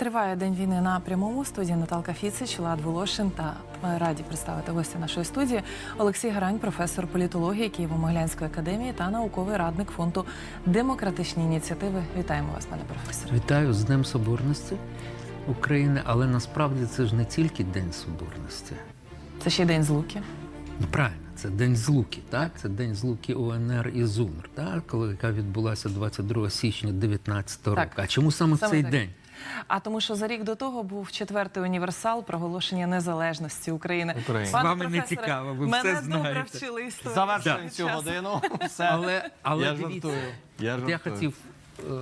Триває день війни на прямому студії Наталка Фіцич, Влад Волошин та ми раді представити гостя нашої студії Олексій Гарань, професор політології Києво-Могилянської академії та науковий радник фонду демократичні ініціативи. Вітаємо вас, пане професоре. Вітаю з Днем Соборності України, але насправді це ж не тільки День Соборності. Це ще й день злуки. Ну, Правильно, це День Злуки, так? Це День Злуки УНР і ЗУНР, так? Коли яка відбулася 22 січня 19 року. А чому саме, Саме цей так. день? А тому, що за рік до того був четвертий універсал проголошення незалежності України. України. Пане З вами не професоре, цікаво, ви мене все знаєте. добре вчили історію. Завершуємо цю часу. годину. Все. Але, але я дивіться, жартую. Я, от жартую. я хотів. е,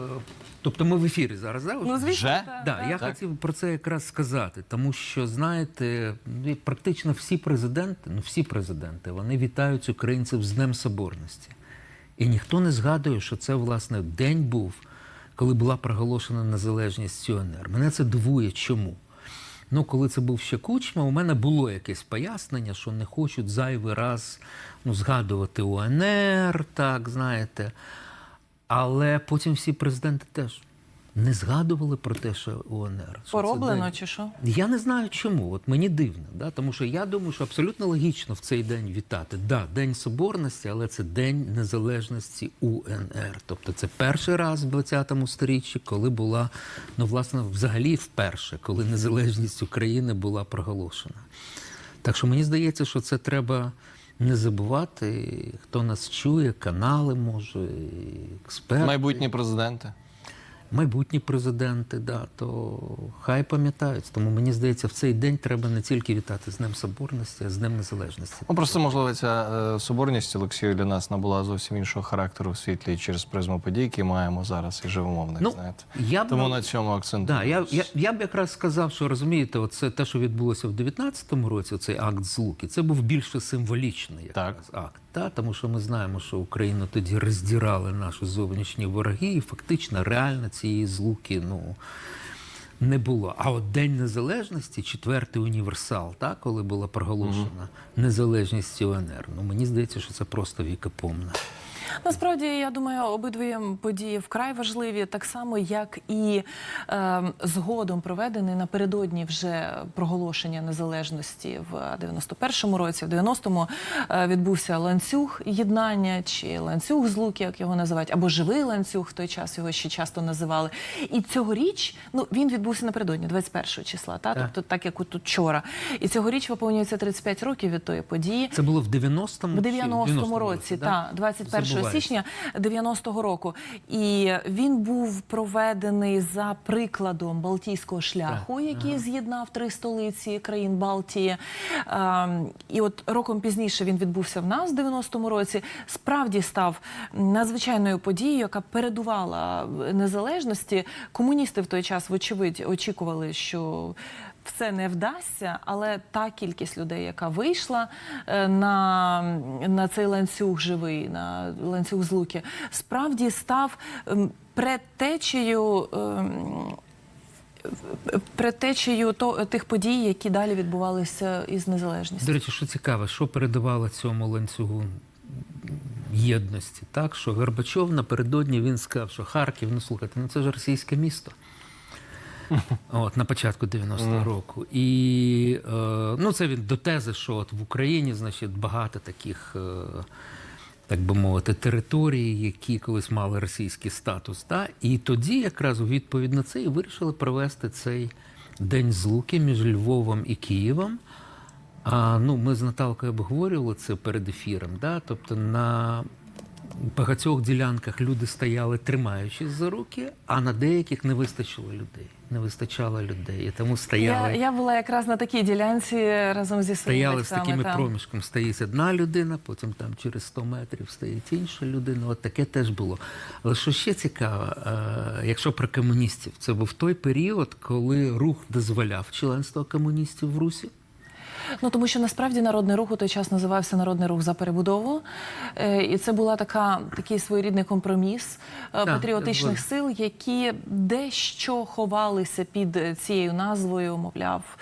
Тобто ми в ефірі зараз, да? Ну, звісно, Вже? так, Да, так. я Так. хотів про це якраз сказати, тому що знаєте, ну, і практично всі президенти, ну всі президенти, вони вітають українців з Днем Соборності. І ніхто не згадує, що це власне день був, коли була проголошена незалежність УНР. Мене це дивує, чому. Ну, коли це був ще кучма, у мене було якесь пояснення, що не хочуть зайвий раз ну, згадувати УНР, так, знаєте. Але потім всі президенти теж не згадували про те, що УНР. що Пороблено день. чи що? Я не знаю чому. От мені дивно, да? тому що я думаю, що абсолютно логічно в цей день вітати. Да, День Соборності, але це День Незалежності УНР. Тобто це перший раз в 20-му сторіччі, коли була, ну, власне, взагалі вперше, коли незалежність України була проголошена. Так що мені здається, що це треба не забувати, хто нас чує, канали може, експерти Майбутні президенти. Майбутні президенти, да, то хай пам'ятають. Тому мені здається, в цей день треба не тільки вітати з Днем Соборності, а з Днем Незалежності. Ну просто можливо ця е, соборність Олексію для нас набула зовсім іншого характеру в світлі через призму подій, які маємо зараз і живемо в них. Ну, знаєте. я б Тому на- цьому акцент. Да, я, я, я б якраз сказав, що розумієте, оце те, що відбулося в 19-му році, цей акт злуки, це був більше символічний якраз акт. Та? Тому що ми знаємо, що Україну тоді роздирали наші зовнішні вороги, і фактично реально цієї злуки ну, не було. А от День Незалежності, четвертий універсал, та, коли була проголошена незалежність УНР, ну мені здається, що це просто вікопомна. Насправді, я думаю, обидві події вкрай важливі, так само як і е, згодом проведений напередодні вже проголошення незалежності в 91-му році. В 90-му е, відбувся ланцюг єднання чи ланцюг злуки, як його називають, або живий ланцюг в той час його ще часто називали. І цьогоріч ну він відбувся напередодні, 21 числа, та Так. тобто так як от вчора. І цьогоріч виповнюється 35 років від тої події. Це було в 90-му В 90-му році, да? та 21 Забувається. Січня 90-го року. І він був проведений за прикладом Балтійського шляху, Так, який з'єднав три столиці країн Балтії. Ем, І от роком пізніше він відбувся в нас в 90-му році. Справді став надзвичайною подією, яка передувала незалежності. Комуністи в той час, вочевидь, очікували, що все не вдасться, але та кількість людей, яка вийшла е, на, на цей ланцюг живий, на ланцюг злуки, справді став предтечею. ем, Предтечею то, тих подій, які далі відбувалися із незалежністю. До речі, що цікаво, що передавало цьому ланцюгу єдності, так що Горбачов напередодні він сказав, що Харків, ну слухайте, ну це ж російське місто. От, на початку 90-го року. І е, ну, це він до тези, що от в Україні, значить, багато таких, е, так би мовити, територій, які колись мали російський статус. Та? І тоді, якраз у відповідь на це, і вирішили провести цей день злуки між Львовом і Києвом. А, ну, ми з Наталкою обговорювали це перед ефіром. Да? Тобто на багатьох ділянках люди стояли, тримаючись за руки, а на деяких не вистачило людей. Не вистачало людей. І тому Я, стояли, я була якраз на такій ділянці разом зі своїми стояли з такими там. проміжком. Стоїть одна людина, потім там через 100 метрів стоїть інша людина. От таке теж було. Але що ще цікаво, е, якщо про комуністів, це був той період, коли рух дозволяв членство комуністів в Русі. Ну тому що насправді народний рух у той час називався Народний рух за перебудову, Е, і це була така такий своєрідний компроміс е, Так, патріотичних сил, які дещо ховалися під е, цією назвою. Мовляв,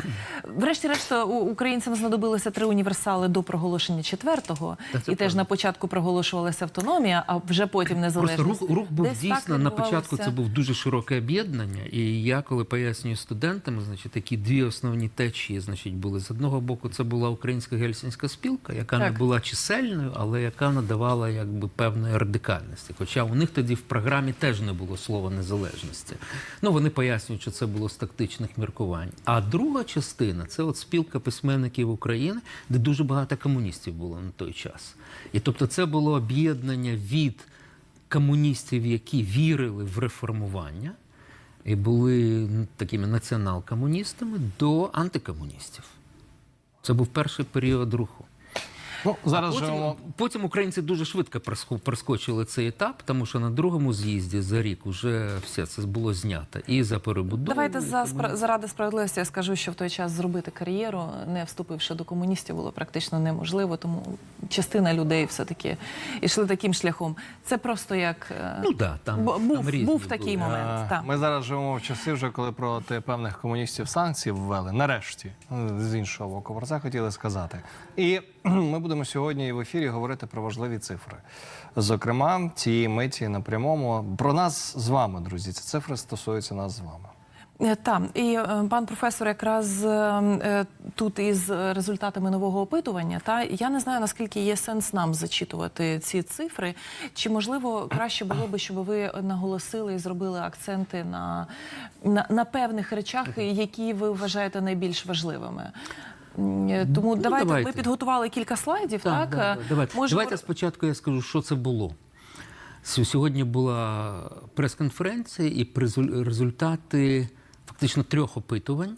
врешті-решт українцям знадобилося три універсали до проголошення четвертого, і теж на початку проголошувалася автономія, а вже потім Просто незалежність. рух, рух був Десь дійсно на початку. Це був дуже широке об'єднання. І я, коли пояснюю студентам, значить, такі дві основні течії, значить, були з одного боку, це була українська гельсінська спілка, яка не була чисельною, але яка надавала якби певної радикальності. Хоча у них тоді в програмі теж не було слова незалежності. Ну вони пояснюють, що це було з тактичних міркувань. А друга частина це от спілка письменників України, де дуже багато комуністів було на той час. І тобто, це було об'єднання від комуністів, які вірили в реформування і були ну, такими націонал-комуністами, до антикомуністів. Це був перший період руху. Ну, зараз потім, живемо. потім українці дуже швидко проско- проскочили цей етап, тому що на другому з'їзді за рік вже все це було знято. І за перебудову. Давайте і за тому- спра- заради справедливості я скажу, що в той час зробити кар'єру, не вступивши до комуністів, було практично неможливо. Тому частина людей все-таки йшли таким шляхом. Це просто як е, Ну да, там, бу- був, там різні був такий були. момент. Е, так. Ми зараз живемо в часи, вже коли проти певних комуністів санкції ввели. Нарешті, з іншого боку, про це хотіли сказати. І ми будемо сьогодні в ефірі говорити про важливі цифри. Зокрема, цієї миті на прямому. Про нас з вами, друзі. Ці цифри стосуються нас з вами. Е, Так, і е, пан професор якраз е, тут із результатами нового опитування. Та я не знаю наскільки є сенс нам зачитувати ці цифри. Чи можливо краще було би, щоб ви наголосили і зробили акценти на, на, на певних речах, які ви вважаєте найбільш важливими? Е, Тому Ну, давайте, ми підготували кілька слайдів. Так, да, да, Е, давайте. можемо- давайте спочатку я скажу, що це було. Сьогодні була прес-конференція і результати фактично трьох опитувань,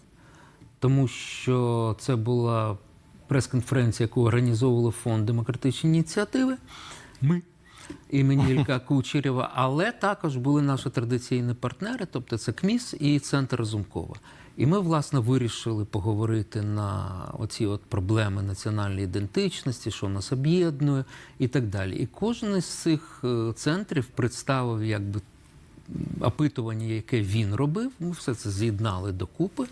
тому що це була прес-конференція, яку організовували фонд демократичні ініціативи. Ми імені Ілька Кучерєва, але також були наші традиційні партнери, тобто це КМІС і Центр Разумкова. І ми, власне, вирішили поговорити на оці от проблеми національної ідентичності, що нас об'єднує і так далі. І кожен із цих е, центрів представив якби опитування, яке він робив. Ми все це з'єднали докупи.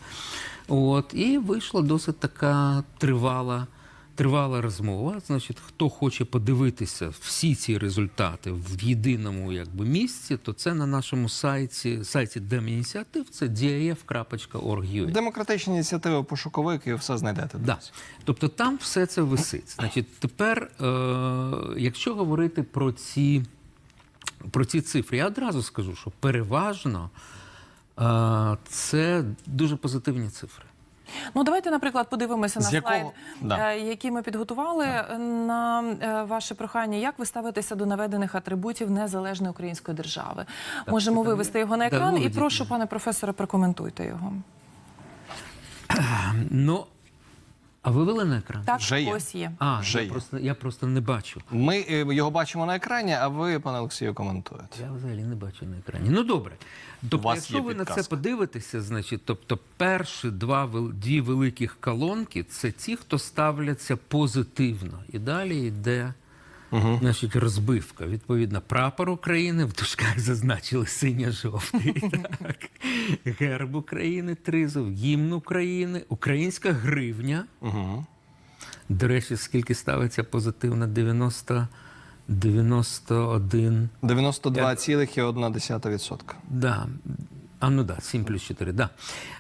От, і вийшла досить така тривала. Тривала розмова. Значить, хто хоче подивитися всі ці результати в єдиному якби, місці, то це на нашому сайті, сайті Демініціатив, це daf.org.ua. Демократичні ініціативи, пошуковик, і все знайдете. Да. Тобто там все це висить. Значить, тепер, е, якщо говорити про ці, про ці цифри, я одразу скажу, що переважно е, це дуже позитивні цифри. Ну, давайте, наприклад, подивимося на якого- слайд, Да. е, який ми підготували на е, ваше прохання. Як ви ставитеся до наведених атрибутів незалежної української держави? Можемо це вивести його на Да, екран і прошу, пане професоре, прокоментуйте його. Ну, а ви вели на екран? Так, Вже є. ось є. А, Вже я є. просто, я просто не бачу. Ми е, його бачимо на екрані, а ви, пане Олексію, коментуєте. Я взагалі не бачу на екрані. Ну добре. Тобто, вас якщо є ви на це підказка. подивитеся, значить, тобто перші два вел- дві великих колонки це ті, хто ставляться позитивно. І далі йде значить, розбивка. Відповідно, прапор України в дужках зазначили синьо-жовтий. так. Герб України тризов, гімн України, українська гривня. Угу. До речі, скільки ставиться позитивно? 90, 91. 92,1%. Да. А ну да, 7 плюс 4, да.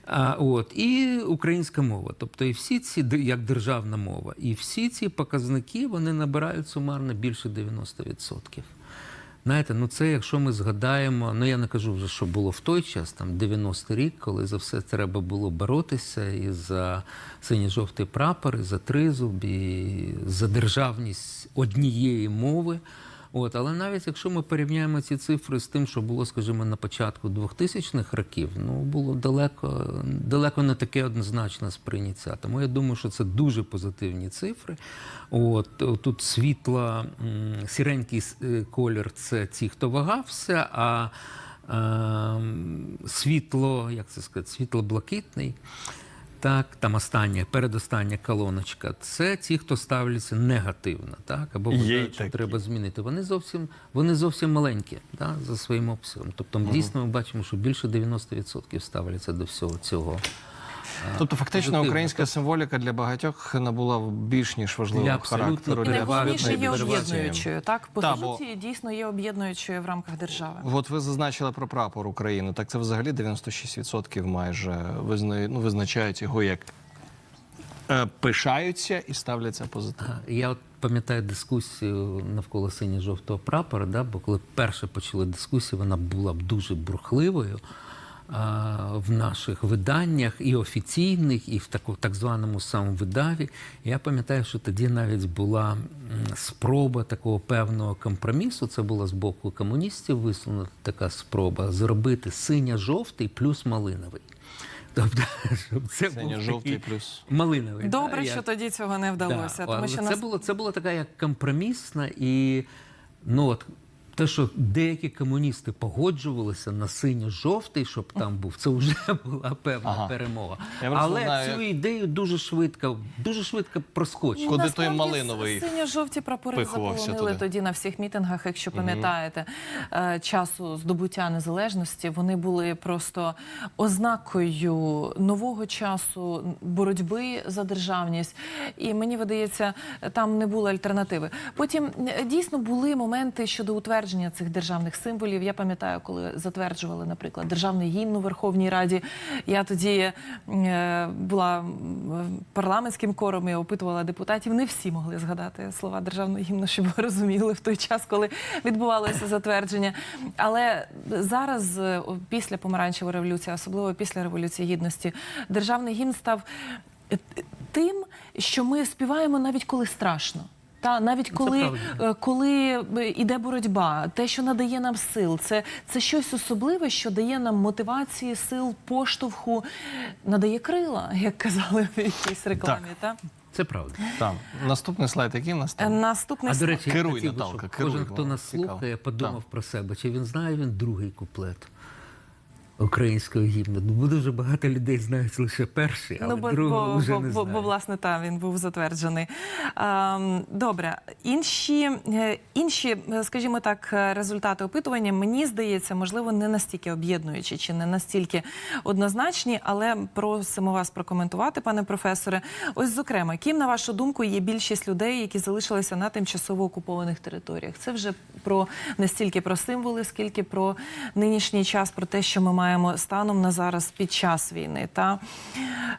А, от. І українська мова. Тобто і всі ці, як державна мова, і всі ці показники вони набирають сумарно більше 90%. Знаєте, ну це якщо ми згадаємо, ну я не кажу вже, що було в той час, там 90-й рік, коли за все треба було боротися і за синьо-жовтий прапор, і за тризуб, і за державність однієї мови. От, але навіть якщо ми порівняємо ці цифри з тим, що було, скажімо, на початку 2000-х років, ну було далеко, далеко не таке однозначне сприйняття. Тому я думаю, що це дуже позитивні цифри. От тут світла, сіренький е, колір це ті, хто вагався, а ем, світло, як це сказати, світло-блакитний. Так, там остання, передостання колоночка, це ті, хто ставляться негативно, так, або вважають, що треба змінити. Вони зовсім, вони зовсім маленькі так, за своїм обсягом. Тобто, дійсно, ми бачимо, що більше 90% ставляться до всього цього. Тобто, фактично, позитивно. українська символіка для багатьох набула більш ніж Для важливого абсолютно характеру. Для найголовніше є об'єднуючою. Так, по Та, бо- суті, дійсно є об'єднуючою в рамках держави. От ви зазначили про прапор України. Так це взагалі 96% майже визнає, ну, визначають його як е, пишаються і ставляться позитивно. Я от пам'ятаю дискусію навколо синьо-жовтого прапора, да, бо коли перше почали дискусію, вона була б дуже бурхливою в наших виданнях і офіційних, і в так званому самовидаві. Я пам'ятаю, що тоді навіть була спроба такого певного компромісу. Це була з боку комуністів висунута така спроба зробити синьо-жовтий плюс малиновий. Тобто, щоб це був такий плюс. малиновий. Добре, да, що як- тоді цього не вдалося, Да, тому що це, нас було, це була така як компромісна і ну от. Те, що деякі комуністи погоджувалися на синьо-жовтий, щоб там був, це вже була певна Ага. перемога. Я Але знаю, цю як- ідею дуже швидко, дуже швидко проскочили. Куди той малиновий Синьо-жовті прапори заполонили тоді на всіх мітингах, якщо пам'ятаєте, е, часу здобуття незалежності. Вони були просто ознакою нового часу боротьби за державність. І мені видається, там не було альтернативи. Потім е, дійсно були моменти щодо утвердження цих державних символів. Я пам'ятаю, коли затверджували, наприклад, державний гімн у Верховній Раді. Я тоді е, була парламентським кором і опитувала депутатів. Не всі могли згадати слова державного гімну, щоб розуміли в той час, коли відбувалося затвердження. Але зараз, е, після помаранчевої революції, особливо після революції гідності, державний гімн став е, тим, що ми співаємо навіть коли страшно. Та навіть коли, е, коли е, іде боротьба, те, що надає нам сил, це, це щось особливе, що дає нам мотивації, сил, поштовху, надає крила, як казали в якійсь рекламі. Та? Це правда. Там. Наступний слайд, який в нас там? Наступний А до речі, Керуй, я Наталка, керуй, кожен, хто нас слухає, подумав Так. про себе, чи він знає він другий куплет українського гімну. Бо дуже багато людей знають лише перший, але Ну, бо, другого бо, вже бо, не бо, знають. бо, власне, та, він був затверджений. Ем, добре, інші, е, інші, е, скажімо так, е, результати опитування, мені здається, можливо, не настільки об'єднуючі чи не настільки однозначні, але просимо вас прокоментувати, пане професоре. Ось, зокрема, ким, на вашу думку, є більшість людей, які залишилися на тимчасово окупованих територіях? Це вже про не стільки про символи, скільки про нинішній час, про те, що ми маємо станом на зараз під час війни. Та?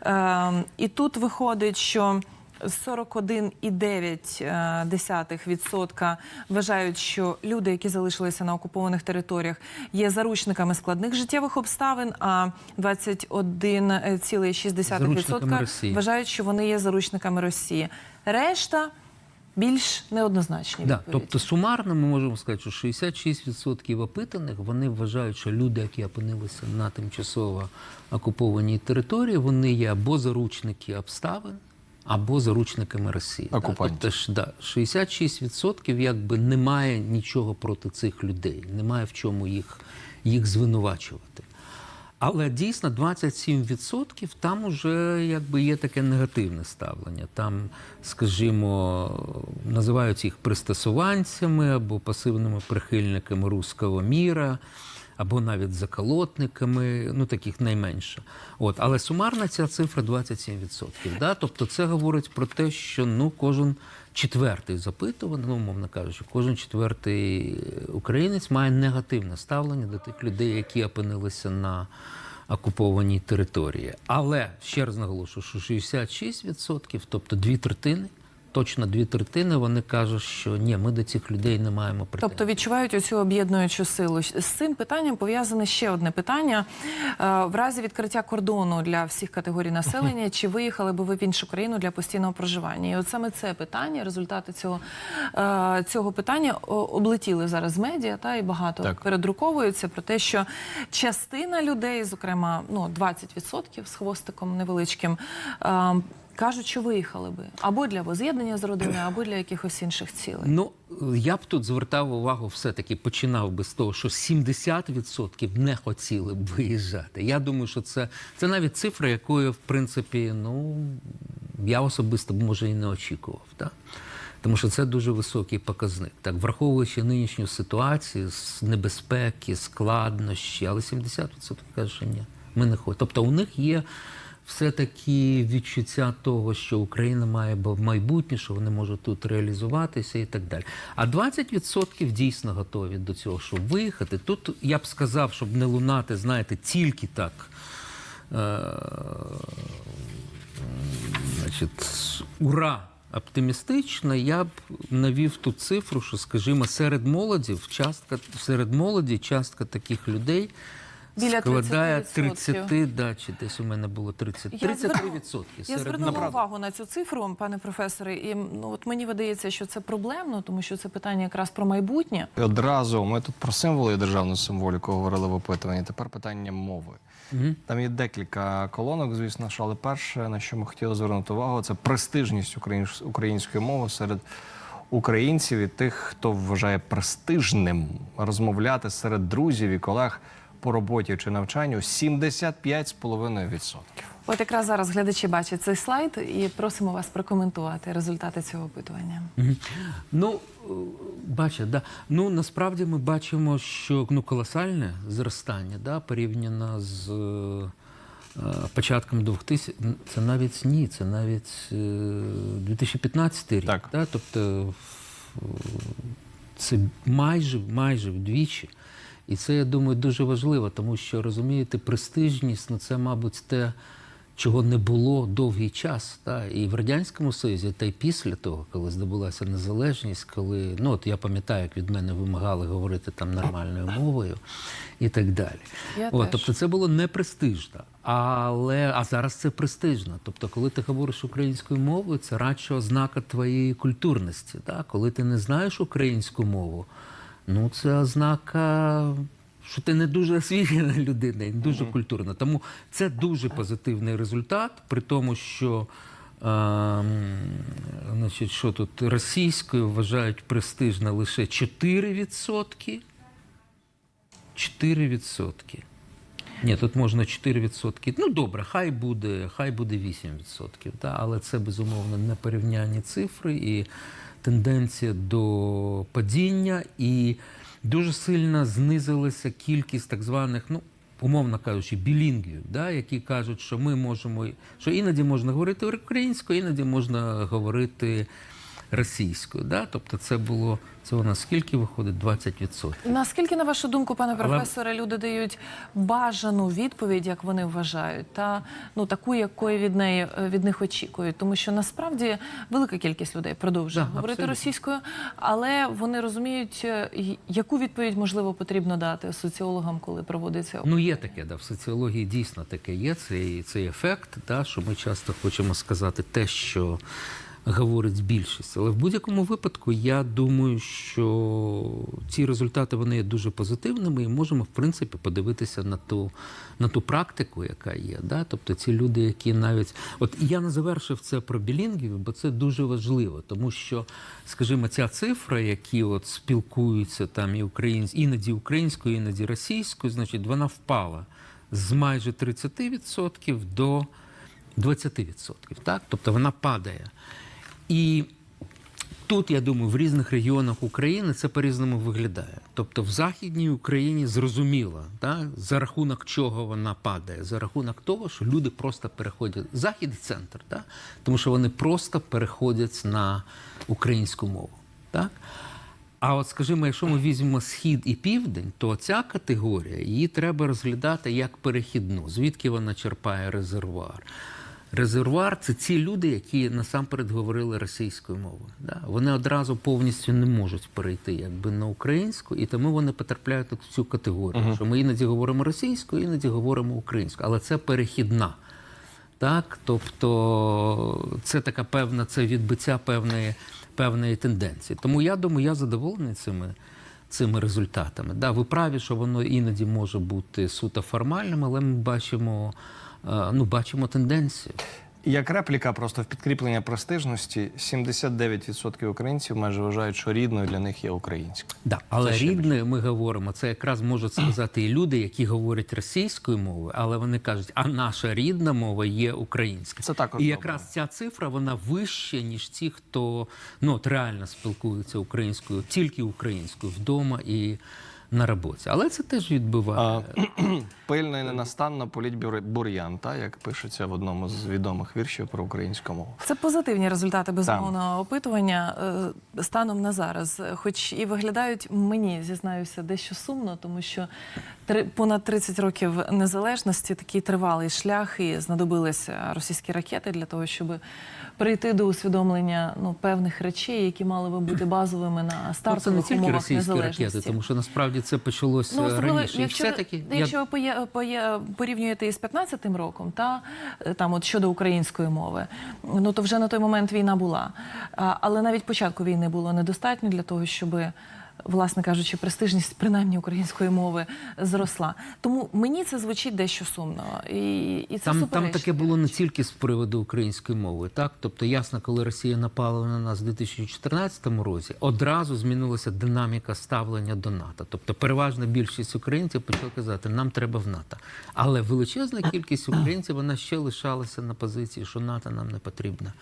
Е, і тут виходить, що 41,9% вважають, що люди, які залишилися на окупованих територіях, є заручниками складних життєвих обставин, а 21,6% вважають, що вони є заручниками Росії. Решта більш неоднозначні. Да, тобто сумарно ми можемо сказати, що 66% опитаних вони вважають, що люди, які опинилися на тимчасово окупованій території, вони є або заручники обставин, або заручниками Росії. Да, Окупантів. Тобто ж, да, 66% якби немає нічого проти цих людей, немає в чому їх, їх звинувачувати. Але дійсно 27% там уже якби є таке негативне ставлення. Там, скажімо, називають їх пристосуванцями або пасивними прихильниками руського міра, або навіть заколотниками, ну таких найменше. От, але сумарна ця цифра 27%. Да? Тобто це говорить про те, що ну кожен четвертий запитуваний, ну, умовно кажучи, кожен четвертий українець має негативне ставлення до тих людей, які опинилися на окупованій території. Але ще раз наголошую, що 66%, тобто дві третини, точно дві третини, вони кажуть, що ні, ми до цих людей не маємо претензій. Тобто відчувають оцю об'єднуючу силу. З цим питанням пов'язане ще одне питання. Е, В разі відкриття кордону для всіх категорій населення, чи виїхали би ви в іншу країну для постійного проживання? І от саме це питання, результати цього, е, цього питання облетіли зараз медіа, та і багато Так. передруковуються про те, що частина людей, зокрема, ну 20% з хвостиком невеличким. Кажуть, що виїхали би або для воз'єднання з родиною, або для якихось інших цілей. Ну, я б тут звертав увагу, все-таки починав би з того, що 70% не хотіли б виїжджати. Я думаю, що це, це навіть цифра, якої, в принципі, ну, я особисто може і не очікував. Так? Тому що це дуже високий показник. Так, враховуючи нинішню ситуацію з небезпеки, складнощі, але 70% кажуть, що ні, ми не хочемо. Тобто у них є все-таки відчуття того, що Україна має майбутнє, що вони можуть тут реалізуватися і так далі. А 20% дійсно готові до цього, щоб виїхати. Тут я б сказав, щоб не лунати, знаєте, тільки так. Е- значить, ура! Оптимістично, я б навів ту цифру, що, скажімо, серед молоді, частка, серед молоді частка таких людей Біля складає 30%. 30, да, чи десь у мене було 30, Я 33 відсотки. Я серед звернула молоді. увагу на цю цифру, пане професоре, і ну от мені видається, що це проблемно, тому що це питання якраз про майбутнє. І одразу ми тут про символи і державну символіку говорили в опитуванні. Тепер питання мови. Там є декілька колонок, звісно, але перше, на що ми хотіли звернути увагу, це престижність української мови серед українців і тих, хто вважає престижним розмовляти серед друзів і колег по роботі чи навчанню 75,5%. От якраз зараз глядачі бачать цей слайд і просимо вас прокоментувати результати цього опитування. Ну, е, бачите, да. ну насправді ми бачимо, що ну, колосальне зростання да, порівняно з е, е, початком 2000, це навіть ні, це навіть е, 2015 рік. Так. Да? Тобто е, це майже, майже вдвічі. І це, я думаю, дуже важливо, тому що розумієте, престижність ну це, мабуть, те, чого не було довгий час. Та? І в Радянському Союзі, та й після того, коли здобулася незалежність, коли ну от я пам'ятаю, як від мене вимагали говорити там нормальною мовою і так далі. Я От, теж. тобто це було не престижно. Але а зараз це престижно. Тобто, коли ти говориш українською мовою, це радше ознака твоєї культурності. Так? Коли ти не знаєш українську мову, ну це ознака. Що ти не дуже освічена людина, і не дуже культурна. Тому це дуже позитивний результат, при тому, що ем, значить, що тут російською вважають престижно лише 4%. 4%. Ні, тут можна 4%. Ну добре, хай буде, хай буде 8%. Та, але це безумовно не порівнянні цифри і тенденція до падіння. І дуже сильно знизилася кількість так званих, ну, умовно кажучи, білінгів, да, які кажуть, що ми можемо, що іноді можна говорити українською, іноді можна говорити російською. Да? Тобто це було, це у нас скільки виходить? 20%. Наскільки, на вашу думку, пане Але- професоре, люди дають бажану відповідь, як вони вважають, та ну таку, якої від неї е, від них очікують, тому що насправді велика кількість людей продовжує Да, говорити абсолютно. російською, але вони розуміють, е, яку відповідь можливо потрібно дати соціологам, коли проводиться Ну, є таке, да, в соціології дійсно таке є. Цей, цей ефект, да, що ми часто хочемо сказати те, що говорить більшість. Але в будь-якому випадку я думаю, що ці результати вони є дуже позитивними, і можемо, в принципі, подивитися на ту, на ту практику, яка є. Да? Тобто ці люди, які навіть. От я не завершив це про білінгів, бо це дуже важливо, тому що, скажімо, ця цифра, які от спілкуються там і українсь... іноді українською, іноді російською, значить, вона впала з майже 30% до 20%. Так? Тобто вона падає. І тут, я думаю, в різних регіонах України це по-різному виглядає. Тобто в Західній Україні зрозуміло, так? за рахунок чого вона падає, за рахунок того, що люди просто переходять захід і центр, так? тому що вони просто переходять на українську мову. Так? А от скажімо, якщо ми візьмемо схід і південь, то ця категорія її треба розглядати як перехідну, звідки вона черпає резервуар. Резервуар це ці люди, які насамперед говорили російською мовою. Да? Вони одразу повністю не можуть перейти якби на українську, і тому вони потрапляють в цю категорію. Що ми іноді говоримо російською, іноді говоримо українською, але це перехідна. Так, тобто це така певна, це відбиття певної, певної тенденції. Тому я думаю, я задоволений цими, цими результатами. Да, ви праві, що воно іноді може бути суто формальним, але ми бачимо, ну, бачимо тенденцію. Як репліка, просто в підкріплення престижності, 79% українців майже вважають, що рідною для них є українська. Да, але рідною ми говоримо, це якраз можуть сказати і люди, які говорять російською мовою, але вони кажуть, а наша рідна мова є українська. Це також і добре. якраз ця цифра вона вища, ніж ті, хто ну, от реально спілкується українською, тільки українською вдома і на роботі. Але це теж відбиває. Пильно і ненастанно політь бур- бур'ян, та, як пишеться в одному з відомих віршів про українську мову. Це позитивні результати безумовного опитування е, станом на зараз. Хоч і виглядають мені, зізнаюся, дещо сумно, тому що три, понад 30 років незалежності такий тривалий шлях, і знадобилися російські ракети для того, щоб прийти до усвідомлення ну, певних речей, які мали би бути базовими на Ну, це не тільки умовах російські незалежності. ракети, тому що насправді це почалося Ну, особливо, раніше. І якщо, все-таки я- ви поє- поє- порівнюєте із 15-м роком, та е, там от щодо української мови, ну то вже на той момент війна була. А, але навіть початку війни було недостатньо для того, щоб, власне кажучи, престижність принаймні української мови зросла. Тому мені це звучить дещо сумно. І, і це Там, там таке було не тільки з приводу української мови, так тобто ясно, коли Росія напала на нас у 2014 році, одразу змінилася динаміка ставлення до НАТО. Тобто, переважна більшість українців почала казати, нам треба в НАТО. Але величезна кількість українців вона ще лишалася на позиції, що НАТО нам не потрібно.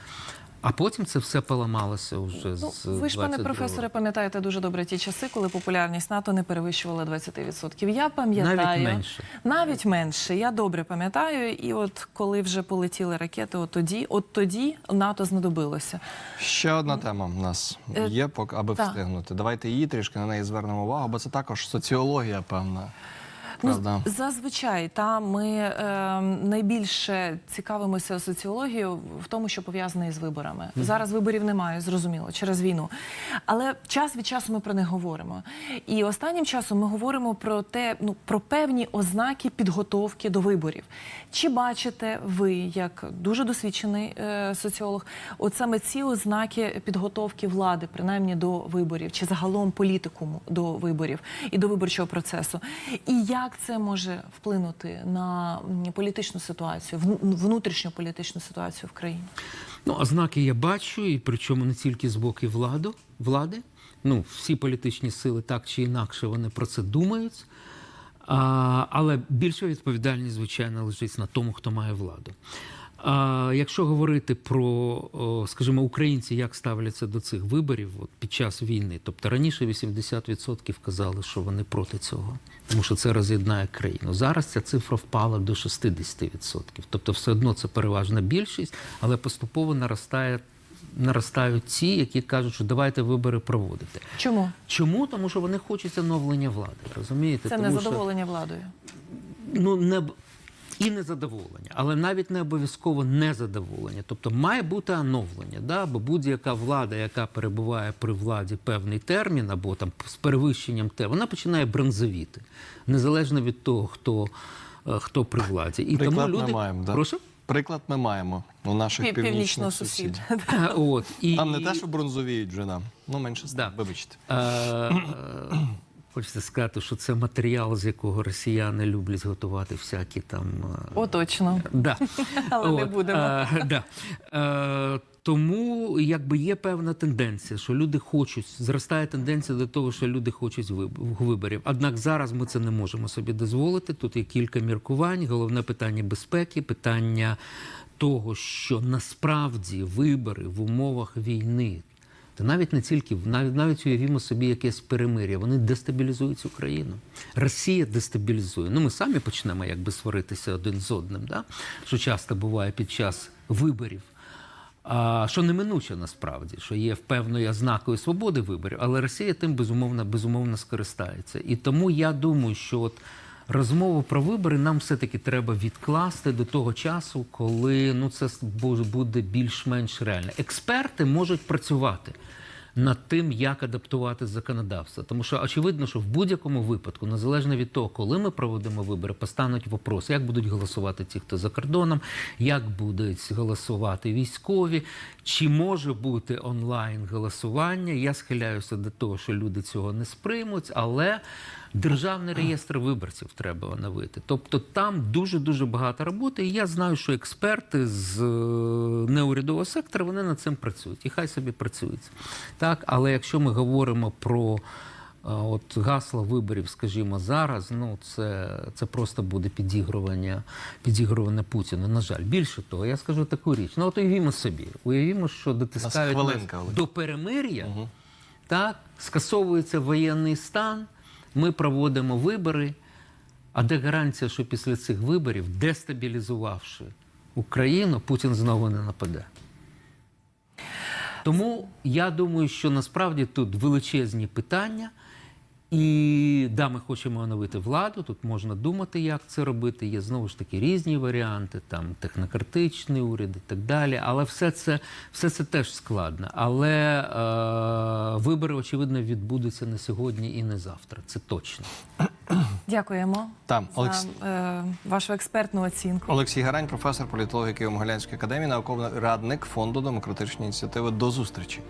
А потім це все поламалося вже Ну, з ви ж, пане професоре, пам'ятаєте дуже добре ті часи, коли популярність НАТО не перевищувала 20%. Я пам'ятаю Навіть менше. Навіть менше. Я добре пам'ятаю. І от коли вже полетіли ракети, от тоді, от тоді НАТО знадобилося. Ще одна тема в нас Е, є, поки- аби так. встигнути. Давайте її трішки на неї звернемо увагу, бо це також соціологія, певна. Ну, зазвичай та ми е, найбільше цікавимося соціологією в тому, що пов'язане із виборами. Зараз виборів немає, зрозуміло, через війну. Але час від часу ми про них говоримо. І останнім часом ми говоримо про те, ну про певні ознаки підготовки до виборів. Чи бачите ви, як дуже досвідчений е, соціолог, от саме ці ознаки підготовки влади, принаймні до виборів, чи загалом політикуму до виборів і до виборчого процесу? І як це може вплинути на політичну ситуацію, внутрішню політичну ситуацію в країні? Ну, ознаки я бачу, і причому не тільки з боку владу влади. Ну, всі політичні сили так чи інакше вони про це думають. А, але більша відповідальність, звичайно, лежить на тому, хто має владу. А, якщо говорити про, скажімо, українці, як ставляться до цих виборів от, під час війни, тобто раніше 80% казали, що вони проти цього, тому що це роз'єднає країну. Зараз ця цифра впала до 60%. Тобто, все одно це переважна більшість, але поступово наростає. Наростають ті, які кажуть, що давайте вибори проводити. Чому Чому? Тому що вони хочуть оновлення влади. Розумієте? це Тому що- владою? ну не і незадоволення, але навіть не обов'язково незадоволення. Тобто має бути оновлення, да? бо будь-яка влада, яка перебуває при владі певний термін або там з перевищенням те, вона починає бронзовіти, незалежно від того, хто, е, хто при владі. І Приклад тому люди ми маємо, да? прошу. Приклад ми маємо у наших Пів- північних Північного сусідів. От, і, Там не те, що бронзовіють вже нам. Ну, менше з Да. вибачте. Хочеться сказати, що це матеріал, з якого росіяни люблять готувати всякі там е, О, точно. Да. Але не будемо. Е, да. Е, тому якби є певна тенденція, що люди хочуть, зростає тенденція до того, що люди хочуть виб- виборів. Однак зараз ми це не можемо собі дозволити. Тут є кілька міркувань. Головне питання безпеки, питання того, що насправді вибори в умовах війни. Та навіть не тільки навіть навіть уявімо собі якесь перемир'я. Вони дестабілізують цю країну. Росія дестабілізує. Ну ми самі почнемо якби сваритися один з одним, да? що часто буває під час виборів. А, що неминуче насправді, що є певною ознакою свободи виборів, але Росія тим безумовно безумовно скористається. І тому я думаю, що от розмову про вибори нам все-таки треба відкласти до того часу, коли ну це бу- буде більш-менш реально. Експерти можуть працювати. над тим, як адаптувати законодавство. Тому що очевидно, що в будь-якому випадку, незалежно від того, коли ми проводимо вибори, постануть вопроси, як будуть голосувати ті, хто за кордоном, як будуть голосувати військові, чи може бути онлайн голосування. Я схиляюся до того, що люди цього не сприймуть, але державний реєстр виборців треба оновити. Тобто там дуже дуже багато роботи. І я знаю, що експерти з е, неурядового сектора вони над цим працюють. І хай собі працюють. Так, але якщо ми говоримо про а, От гасло виборів, скажімо, зараз, ну це, це просто буде підігрування, підігрування Путіна. На жаль, більше того, я скажу таку річ. Ну от уявімо собі, уявімо, що дотискають нас до перемир'я, так, скасовується воєнний стан, ми проводимо вибори. А де гарантія, що після цих виборів, дестабілізувавши Україну, Путін знову не нападе? Тому я думаю, що насправді тут величезні питання. І да, ми хочемо оновити владу. Тут можна думати, як це робити. Є знову ж таки різні варіанти, там технократичний уряд і так далі. Але все це, все це теж складно. Але е, вибори, очевидно, відбудуться не сьогодні і не завтра. Це точно. Дякуємо Там, за Олекс... е, вашу експертну оцінку. Олексій Гарань, професор політології Києво-Могилянської академії, науковий радник фонду демократичні ініціативи. До зустрічі.